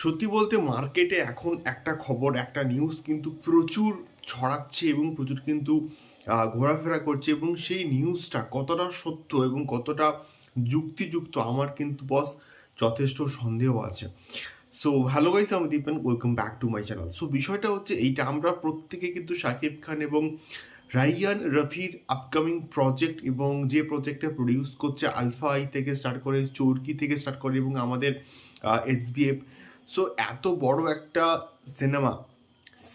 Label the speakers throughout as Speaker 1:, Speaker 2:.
Speaker 1: সত্যি বলতে মার্কেটে এখন একটা খবর, একটা নিউজ কিন্তু প্রচুর ছড়াচ্ছে এবং প্রচুর কিন্তু ঘোরাফেরা করছে এবং সেই নিউজটা কতটা সত্য এবং কতটা যুক্তিযুক্ত আমার কিন্তু বস যথেষ্ট সন্দেহ আছে। সো হ্যালো গাইস আমি Dipen welcome back to my channel so বিষয়টা হচ্ছে এইটা, আমরা প্রত্যেকে কিন্তু শাকিব খান এবং রাইয়ান রফির আপকামিং প্রজেক্ট এবং যে প্রজেক্টটা প্রডিউস করছে, আলফা আই থেকে স্টার্ট করে, চোরকি থেকে স্টার্ট করে এবং আমাদের এস এসবিএফ সো এত বড় একটা সিনেমা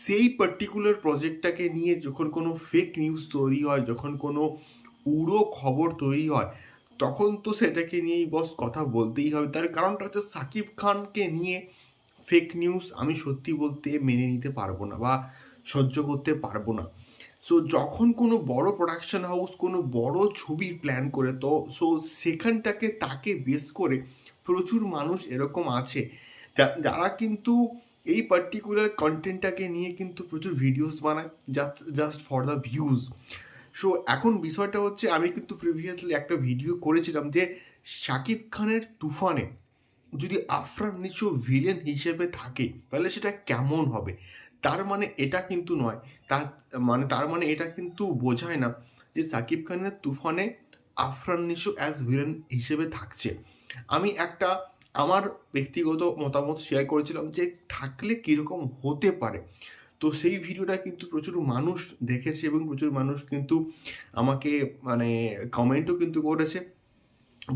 Speaker 1: সেই পার্টিকুলার প্রজেক্টটাকে নিয়ে যখন কোনো ফেক নিউজ তৈরি হয়, যখন কোনো উড়ো খবর তৈরি হয়, তখন তো সেটাকে নিয়েই বস কথা বলতেই হবে। তার কারণটা হচ্ছে সাকিব খানকে নিয়ে ফেক নিউজ আমি সত্যি বলতে মেনে নিতে পারব না বা সহ্য করতে পারব না। সো যখন কোনো বড় প্রোডাকশন হাউস কোনো বড় ছবির প্ল্যান করে, তো সো সেখানটাকে, তাকে বেস করে প্রচুর মানুষ এরকম আছে। যারা কিন্তু এই পার্টিকুলার কন্টেন্টটাকে নিয়ে কিন্তু প্রচুর ভিডিওস বানায় just just for the views so এখন বিষয়টা হচ্ছে, আমি কিন্তু প্রিভিয়াসলি একটা ভিডিও করেছিলাম যে শাকিব খানের তুফানে যদি আফরান নিশো ভিলেন হিসেবে থাকে, তাহলে সেটা কেমন হবে? তার মানে এটা কিন্তু নয়। তার মানে তার মানে এটা কিন্তু বোঝায় না যে সাকিব খানের তুফানে আফরান নিশো অ্যাজ ভিলেন হিসেবে থাকছে। আমি একটা আমার ব্যক্তিগত মতামত শেয়ার করেছিলাম যে থাকলে কীরকম হতে পারে। তো সেই ভিডিওটা কিন্তু প্রচুর মানুষ দেখেছে এবং প্রচুর মানুষ কিন্তু আমাকে মানে কমেন্টও কিন্তু করেছে,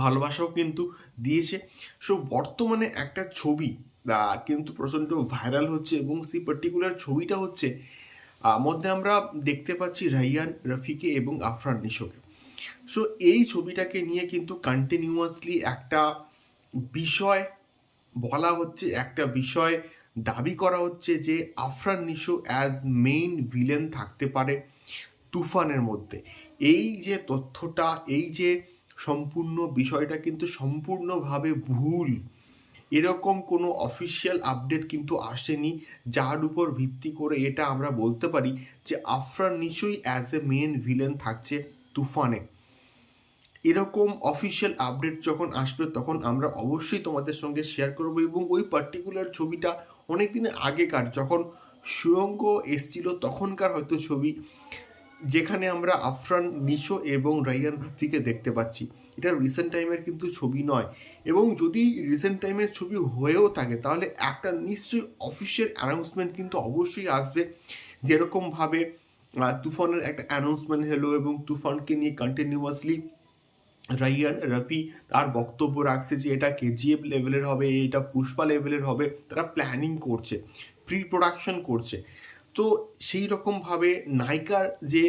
Speaker 1: ভালোবাসাও কিন্তু দিয়েছে। সো বর্তমানে একটা ছবি কিন্তু প্রচণ্ড ভাইরাল হচ্ছে এবং সেই পার্টিকুলার ছবিটা হচ্ছে মধ্যে আমরা দেখতে পাচ্ছি রাইয়ান, রফিকে এবং আফরান নিশোকে। সো এই ছবিটাকে নিয়ে কিন্তু কন্টিনিউয়াসলি একটা বিষয় বলা হচ্ছে, একটা বিষয় দাবি করা হচ্ছে যে Afran Nisho as main villain থাকতে পারে তুফানের মধ্যে। এই যে তথ্যটা, এই যে সম্পূর্ণ বিষয়টা কিন্তু সম্পূর্ণভাবে ভুল। এরকম কোনো অফিসিয়াল আপডেট কিন্তু আসেনি, যার উপর ভিত্তি করে এটা আমরা বলতে পারি যে আফরান নিশোই অ্যাজ এ মেন ভিলেন থাকছে তুফানে। এরকম অফিসিয়াল আপডেট যখন আসবে, তখন আমরা অবশ্যই তোমাদের সঙ্গে শেয়ার করব এবং ওই পার্টিকুলার ছবিটা অনেক দিনের আগেকার, যখন সুরঙ্গ এসছিল তখনকার হয়তো ছবি, যেখানে আমরা আফরান নিশো এবং রাইয়ান রফিকে দেখতে পাচ্ছি। এটা রিসেন্ট টাইমের কিন্তু ছবি নয়। এবং যদি রিসেন্ট টাইমের ছবি হয়েও থাকে, তাহলে একটা নিশ্চয়ই অফিসিয়াল অ্যানাউন্সমেন্ট কিন্তু অবশ্যই আসবে। যেরকমভাবে তুফানের একটা অ্যানাউন্সমেন্ট হলো এবং তুফানকে নিয়ে কন্টিনিউয়াসলি রাইয়ান রফি তার বক্তব্য রাখছে যে এটা কেজিএফ লেভেলের হবে, এটা পুষ্পা লেভেলের হবে, তারা প্ল্যানিং করছে প্রি প্রোডাকশন করছে। তো সেই রকমভাবে নায়িকার যে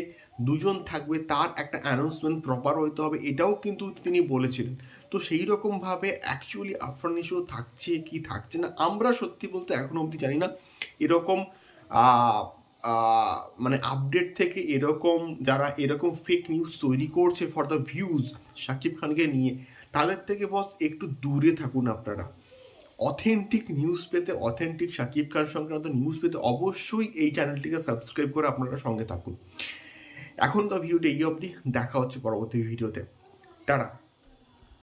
Speaker 1: দুজন থাকবে, তার একটা অ্যানাউন্সমেন্ট প্রপার হইতে হবে, এটাও কিন্তু তিনি বলেছিলেন। তো সেই রকমভাবে অ্যাকচুয়ালি আফরান নিশো থাকছে কি থাকছে না, আমরা সত্যি বলতে এখনও অবধি জানি না। এরকম মানে আপডেট থেকে এরকম যারা এরকম ফেক নিউজ তৈরি করছে ফর দ্য ভিউজ শাকিব খানকে নিয়ে, তাদের থেকে বস একটু দূরে থাকুন আপনারা। অথেন্টিক নিউজ পেতে অথেন্টিক শাকিব খান সংক্রান্ত নিউজ পেতে অবশ্যই এই চ্যানেলটিকে সাবস্ক্রাইব করে আপনারা সঙ্গে থাকুন। এখন তো ভিডিওটি এই অবধি, দেখা হচ্ছে পরবর্তী ভিডিওতে টাটা।